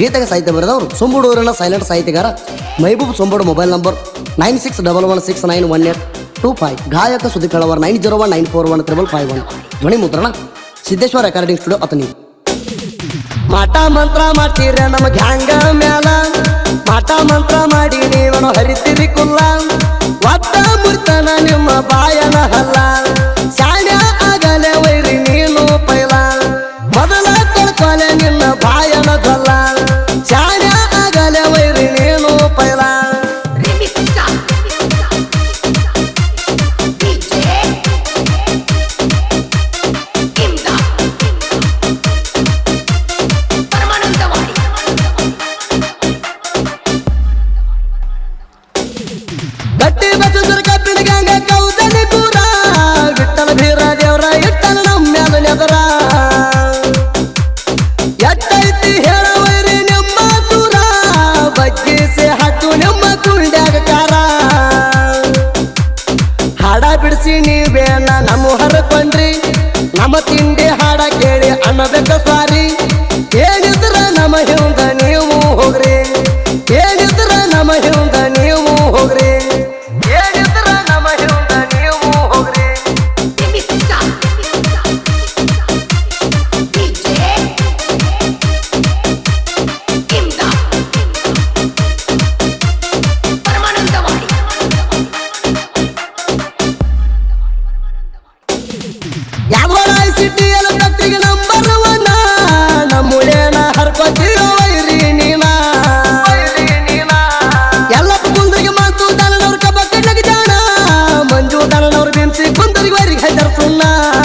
ಗೀತೆಗೆ ಸಾಹಿತ್ಯ ಬರೆದವರು. ಸೊಂಬುಡೂರಿನ silent ಸಾಹಿತ್ಯಗಾರ Mehboob Sombudu mobile number nine six double one six nine one eight two five ಗಾಯಕ ಸುದ್ದಿ Kalavar nine zero one nine four one triple five one ಧ್ವನಿ ಮುದ್ರಣ, ಸಿದ್ದೇಶ್ವರ ರೆಕಾರ್ಡಿಂಗ್ ಸ್ಟುಡಿಯೋ ಅತನಿ ಮಾಟ ಮಂತ್ರ ಮಾಡ್ತೀರ ನಮ್ಮ ಗ್ಯಾಂಗ ಮ್ಯಾಲ? ಮಾಟ ಮಂತ್ರ ಮಾಡಿ ನೀವನು ಹರಿತೀರಿ ಕುಲ್ಲ? ಒತ್ತ ಮುರ್ತನ ನಿಮ್ಮ ಬಾಯನ ಹಲ್ಲ? ಬಗ್ಗಿಸಿ ಹಚ್ಚು ನಿಮ್ಮ ತುಂಡ್ಯಾಗ ಕಾರ. ಹಾಡ ಬಿಡಿಸಿ ನೀವೇನ ನಮ್ಮ ಹರಕೊಂಡ್ರಿ ನಮ್ಮ ತಿಂಡಿ ಹಾಡ ಕೇಳಿ ಅನ್ನಬೇಕ ಸಾರಿ? না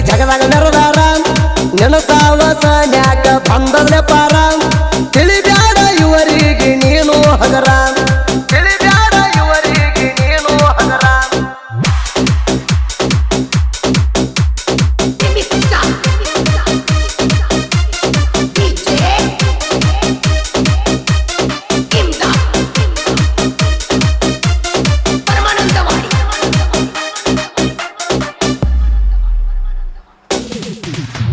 ಜಗದಾಗ ನೆರದಾರ. ನೆನಸಾವ ಸನ್ಯಾಕ ಬಂದದ್ಲೆ ಪಾರ.